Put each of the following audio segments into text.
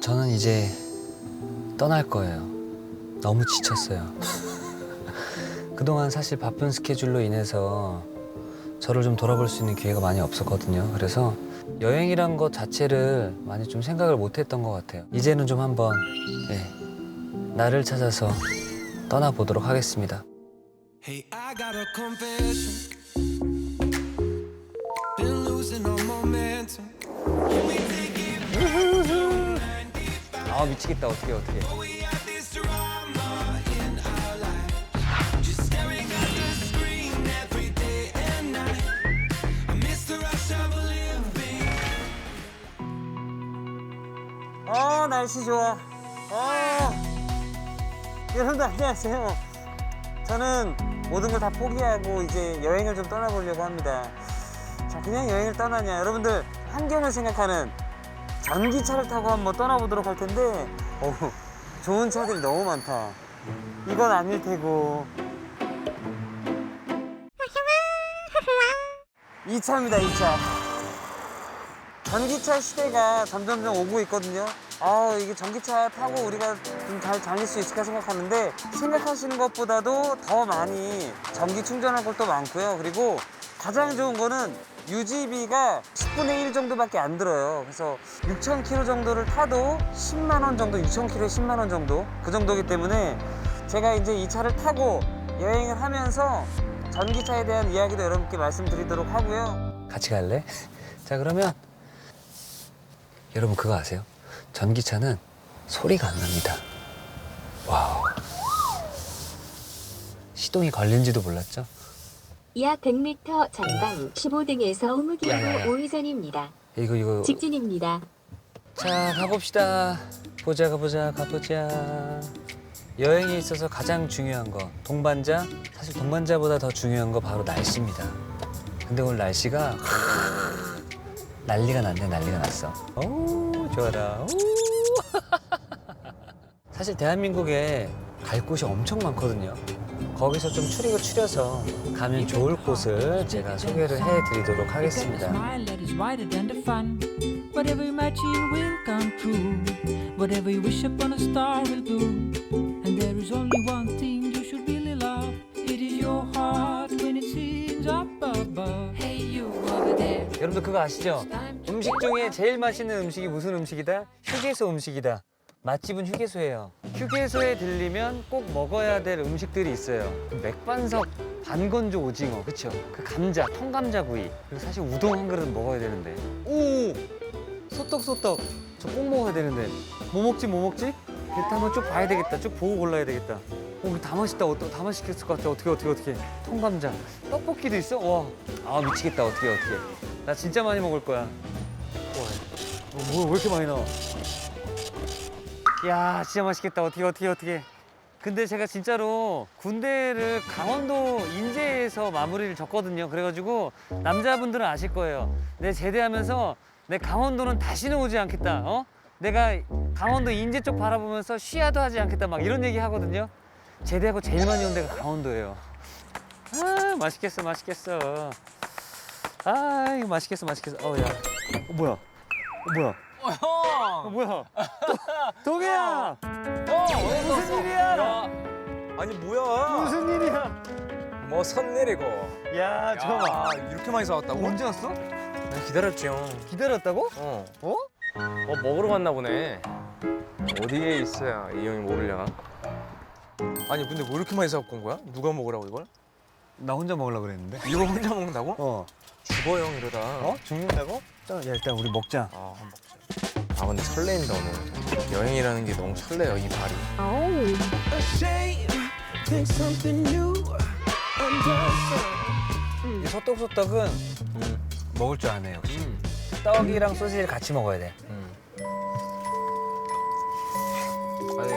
저는 이제 떠날 거예요. 너무 지쳤어요. 그동안 사실 바쁜 스케줄로 인해서 저를 좀 돌아볼 수 있는 기회가 많이 없었거든요. 그래서 여행이란 것 자체를 많이 좀 생각을 못 했던 것 같아요. 이제는 좀 한번 예, 나를 찾아서 떠나보도록 하겠습니다. Hey, I got a confession. Been losing all momentum. 아 미치겠다 어떻게 어떻게. 어 날씨 좋아. 어 여러분들 안녕하세요. 저는 모든 걸 다 포기하고 이제 여행을 좀 떠나보려고 합니다. 자 그냥 여행을 떠나냐 여러분들 환경을 생각하는 전기차를 타고 한번 떠나보도록 할 텐데 어우 좋은 차들이 너무 많다. 이건 아닐 테고. 이 차입니다 이 차. 전기차 시대가 점점점 오고 있거든요. 아 이게 전기차 타고 우리가 좀잘 다닐 수 있을까 생각하는데 생각하시는 것보다도 더 많이 전기 충전할 것도 많고요. 그리고 가장 좋은 거는 유지비가 10분의 1 정도밖에 안 들어요. 그래서 6,000km 정도를 타도 10만 원 정도, 6,000km에 10만 원 정도 그 정도기 때문에 제가 이제 이 차를 타고 여행을 하면서 전기차에 대한 이야기도 여러분께 말씀드리도록 하고요. 같이 갈래? 자 그러면 여러분 그거 아세요? 전기차는 소리가 안 납니다. 와우. 시동이 걸린지도 몰랐죠? 약 100m 전방 15등에서 야 야야. 우무기로 우회전입니다. 이거 이거 직진입니다. 자 가봅시다. 보자 가보자 가보자. 여행에 있어서 가장 중요한 거 동반자 사실 동반자보다 더 중요한 거 바로 날씨입니다. 근데 오늘 날씨가 난리가 났네 난리가 났어. 오 좋아라. 오. 사실 대한민국에 갈 곳이 엄청 많거든요. 거기서 좀 추리고 추려서 가면 좋을 곳을 제가 소개를 해드리도록 하겠습니다. smile that is wider than the fun. Whatever you imagine will come true. Whatever you wish upon a star will do. And there is only one thing you should really love. It is your heart when it sings up above. Hey you over there. 여러분들 그거 아시죠? 음식 중에 제일 맛있는 음식이 무슨 음식이다? 휴게소 음식이다. 맛집은 휴게소예요. 휴게소에 들리면 꼭 먹어야 될 음식들이 있어요. 그 맥반석 반건조 오징어, 그쵸? 그 감자, 통감자구이. 그리고 사실 우동 한 그릇 먹어야 되는데. 오! 소떡소떡. 저 꼭 먹어야 되는데. 뭐 먹지, 뭐 먹지? 일단 한번 쭉 봐야 되겠다. 쭉 보고 골라야 되겠다. 어, 이거 다 맛있다. 어떠, 다 맛있겠을 것 같아. 어떻게, 어떻게, 어떻게. 통감자. 떡볶이도 있어? 와. 아, 미치겠다. 어떻게, 어떻게. 나 진짜 많이 먹을 거야. 와, 어, 뭐야, 왜 이렇게 많이 나와? 야, 진짜 맛있겠다. 어떻게, 어떻게, 어떻게. 근데 제가 진짜로 군대를 강원도 인제에서 마무리를 졌거든요. 그래가지고 남자분들은 아실 거예요. 내 제대하면서 내 강원도는 다시는 오지 않겠다. 어? 내가 강원도 인제 쪽 바라보면서 쉬야도 하지 않겠다. 막 이런 얘기 하거든요. 제대하고 제일 많이 온 데가 강원도예요. 아, 맛있겠어, 맛있겠어. 아, 이거 맛있겠어, 맛있겠어. 어, 야. 어, 뭐야? 어, 뭐야? 어, 형! 어, 뭐야? 도, 동해야! 어, 왜 무슨 일이야? 아니 뭐야? 무슨 일이야? 뭐 선 내리고. 야, 잠깐만. 야, 이렇게 많이 사왔다고? 언제 왔어? 난 기다렸지 형. 기다렸다고? 어. 어? 뭐 먹으러 갔나 보네. 어디에 있어야 이 형이 모르려나? 아니 근데 왜 이렇게 많이 사갖고 온 거야? 누가 먹으라고 이걸? 나 혼자 먹으려고 그랬는데. 이거 혼자 먹는다고? 어. 죽어 형 이러다. 어? 죽는다고? 자, 야, 일단 우리 먹자. 아, 한번 먹자. 아 근데 설레인다 오늘. 여행이라는 게 너무 설레요 이 발이. 이 소떡소떡은 음. 먹을 줄 아네, 역시. 떡이랑 소시지를 같이 먹어야 돼. 음. 아니.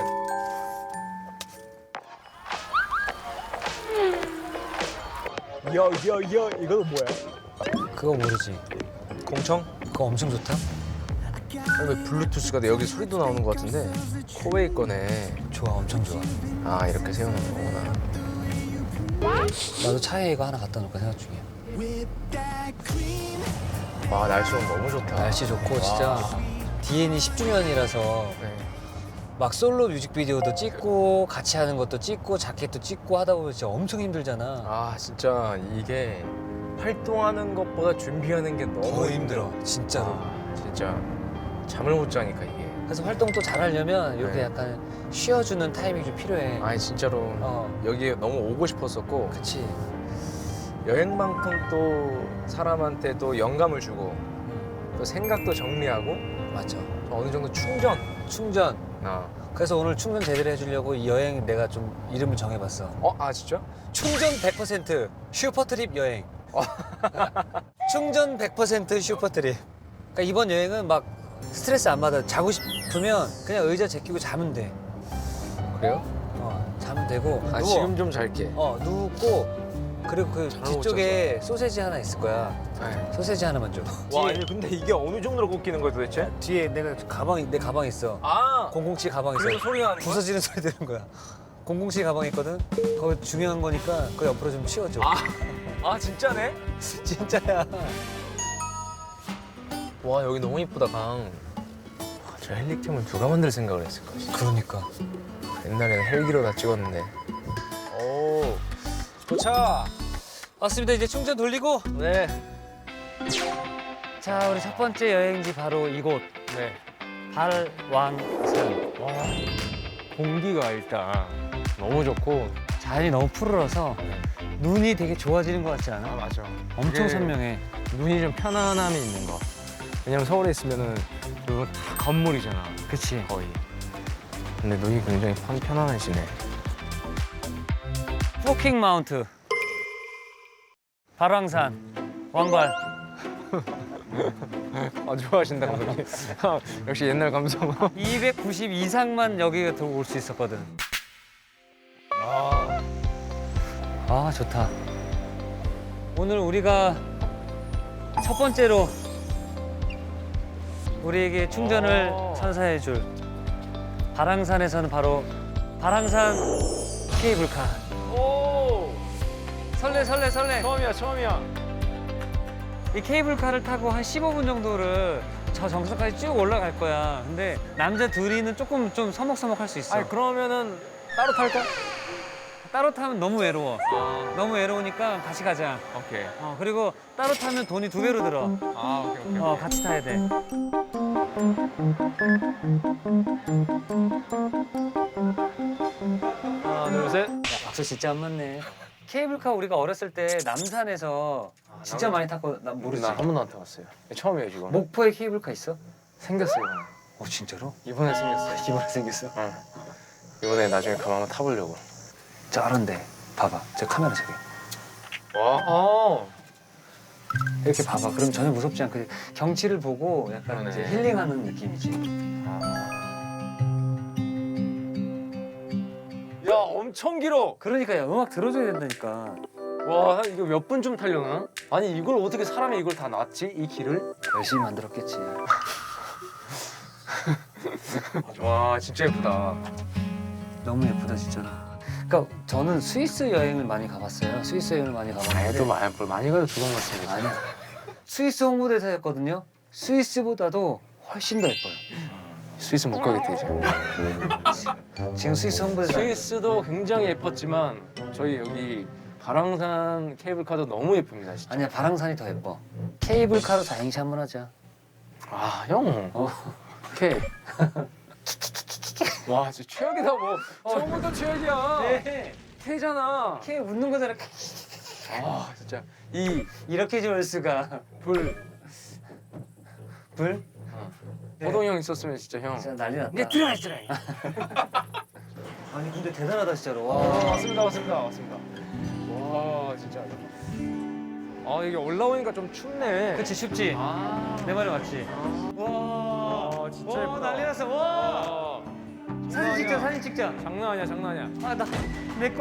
야야야 이거 뭐야? 그거 모르지. 공청? 그거 엄청 좋다? 왜 블루투스가 돼? 여기 소리도 나오는 것 같은데 코웨이 거네. 좋아, 엄청 좋아. 아 이렇게 세우는 거구나. 나도 차에 이거 하나 갖다 놓을까 생각 중이야. 와 날씨 오늘 너무 좋다. 날씨 좋고, 진짜 DN이 10주년이라서 네. 막 솔로 뮤직비디오도 찍고 같이 하는 것도 찍고 자켓도 찍고 하다 보면 진짜 엄청 힘들잖아. 아 진짜 이게 활동하는 것보다 준비하는 게 너무 힘들어. 진짜로. 아, 진짜 잠을 못 자니까 이게. 그래서 활동 또 잘하려면 이렇게 네. 약간 쉬어주는 타이밍이 좀 필요해. 아니 진짜로 어, 여기에 너무 오고 싶었었고 그치. 여행만큼 또 사람한테 또 영감을 주고 음, 또 생각도 정리하고. 또 어느 정도 충전. 충전. 아. 그래서 오늘 충전 제대로 해주려고 이 여행 내가 좀 이름을 정해봤어. 어? 아 진짜? 충전 100% 슈퍼트립 여행. 충전 100% 슈퍼트립. 그러니까 이번 여행은 막 스트레스 안 받아. 자고 싶으면 그냥 의자 제끼고 자면 돼. 그래요? 어, 자면 되고. 아 누워. 지금 좀 잘게. 어, 눕고 그리고 그못 뒤쪽에 소세지 하나 있을 거야. 네. 소세지 하나만 줘. 와 아니 근데 이게 어느 정도로 꽂히는 거야 도대체? 뒤에 내가 가방이 내 가방 있어. 아 007 가방 있어. 그래서 소리가 나는 거야? 부서지는 소리 되는 거야. 007 가방 있거든. 그거 중요한 거니까 그 옆으로 좀 치워줘. 아, 아 진짜네? 진짜야. 와 여기 너무 이쁘다 강. 와, 저 헬리캠을 누가 만들 생각을 했을까? 진짜. 그러니까. 옛날에는 헬기로 다 찍었는데. 오 도착. 왔습니다. 이제 충전 돌리고. 네. 자, 우리 첫 번째 여행지 바로 이곳 네. 발왕산. 와 공기가 일단 너무 좋고. 자연이 너무 푸르러서 눈이 되게 좋아지는 것 같지 아 않아? 맞아. 엄청 선명해. 눈이 좀 편안함이 있는 거. 왜냐면 서울에 있으면은 그거 다 건물이잖아. 그치. 거의. 근데 눈이 굉장히 편, 편안하시네. 포킹 마운트. 발왕산. 왕발. 아 좋아하신다 감독님. 역시 옛날 감성. 290 이상만 여기 들어올 수 있었거든. 아, 아 좋다. 오늘 우리가 첫 번째로 우리에게 충전을 오. 선사해줄 발왕산에서는 바로 발왕산 케이블카. 오 설레 설레 설레. 처음이야 처음이야. 이 케이블카를 타고 한 15분 정도를 저 정상까지 쭉 올라갈 거야. 근데 남자 둘이는 조금 좀 서먹서먹할 수 있어. 아니 그러면은 따로 탈까? 따로 타면 너무 외로워. 너무 외로우니까 같이 가자. 오케이. 어, 그리고 따로 타면 돈이 두 배로 들어. 아 오케이 오케이. 어, 같이 타야 돼. 하나 둘 셋. 야, 박수 진짜 안 맞네. 케이블카 우리가 어렸을 때 남산에서 진짜 많이 탔고 나 모르지. 나한 번도 안 타봤어요. 처음이에요 지금. 목포에 케이블카 있어? 생겼어요. 어 진짜로? 이번에 생겼어요. 이번에 생겼어? 응. 이번에 나중에 가면 한번 타보려고. 저런데 봐봐. 저 카메라 저기. 와. 어. 이렇게 봐봐. 그럼 전혀 무섭지 않고 경치를 보고 약간 그러네. 이제 힐링하는 느낌이지. 야 엄청 길어. 그러니까 야, 음악 들어줘야 된다니까. 와 이거 몇 분쯤 타려나? 아니 이걸 어떻게 사람이 이걸 다 놨지? 이 길을? 열심히 만들었겠지. 와 진짜 예쁘다. 너무 예쁘다 진짜로. 그러니까 저는 스위스 여행을 많이 가봤어요. 스위스 여행을 많이 가봤는데 또 많이 뭘 많이 가도 두번 같습니다. 아니야. 스위스 홍보대사였거든요. 스위스보다도 훨씬 더 예뻐요. 스위스 못 가겠다 이제. 지금 스위스 홍보대사. 스위스도 굉장히 예뻤지만 저희 여기 발왕산 케이블카도 너무 예쁩니다 진짜. 아니야 바랑산이 더 예뻐. 케이블카로 다행시 한번 하자. 아 형. 어. 오케이. 와 진짜 최악이다 뭐. 처음부터 최악이야. 네. 태잖아. 케 웃는 거잖아. 아 진짜 이 이렇게 좋을 수가. 불. 불? 네. 호동 형 있었으면 진짜 형. 진짜 난리 났다. 네 들어가 들어가. 아니 근데 대단하다 진짜로. 아, 와. 왔습니다, 왔습니다, 왔습니다. 와, 진짜. 아, 이게 올라오니까 좀 춥네. 그치 쉽지. 아, 내 말이 맞지. 와. 와, 진짜 와, 예쁘다. 난리 났어. 와. 와. 사진 찍자 사진 찍자. 장난 아니야, 장난 아니야. 아나내 거.